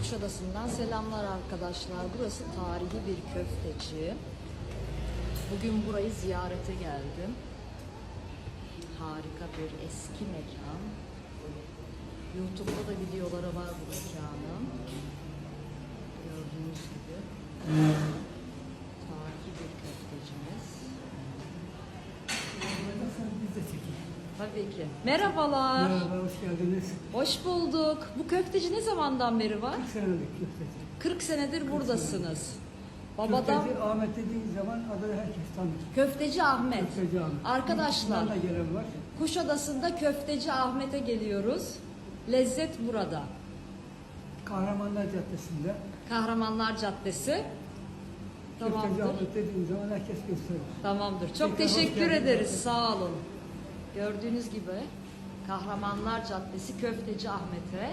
Kuşadası'ndan selamlar arkadaşlar. Burası tarihi bir köfteci. Bugün burayı ziyarete geldim. Harika bir eski mekan. YouTube'da da videoları var bu mekanın. Gördüğünüz gibi. Tarihi bir köftecimiz. Tabii ki. Merhabalar. Merhaba, hoş geldiniz. Hoş bulduk. Bu köfteci ne zamandan beri var? 40 senelik köfteci. 40 senedir buradasınız. Babadan Köfteci Ahmet dediğin zaman adını herkes tanır. Köfteci Ahmet. Köfteci Ahmet. Arkadaşlar gelen var. Kuşadası'nda Köfteci Ahmet'e geliyoruz. Lezzet burada. Kahramanlar Caddesi'nde. Kahramanlar Caddesi. Köfteci Tamamdır. Ahmet dediğin zaman herkes gösterir. Tamamdır. Çok Tekrar teşekkür ederiz. Sağ olun. Gördüğünüz gibi Kahramanlar Caddesi Köfteci Ahmet'e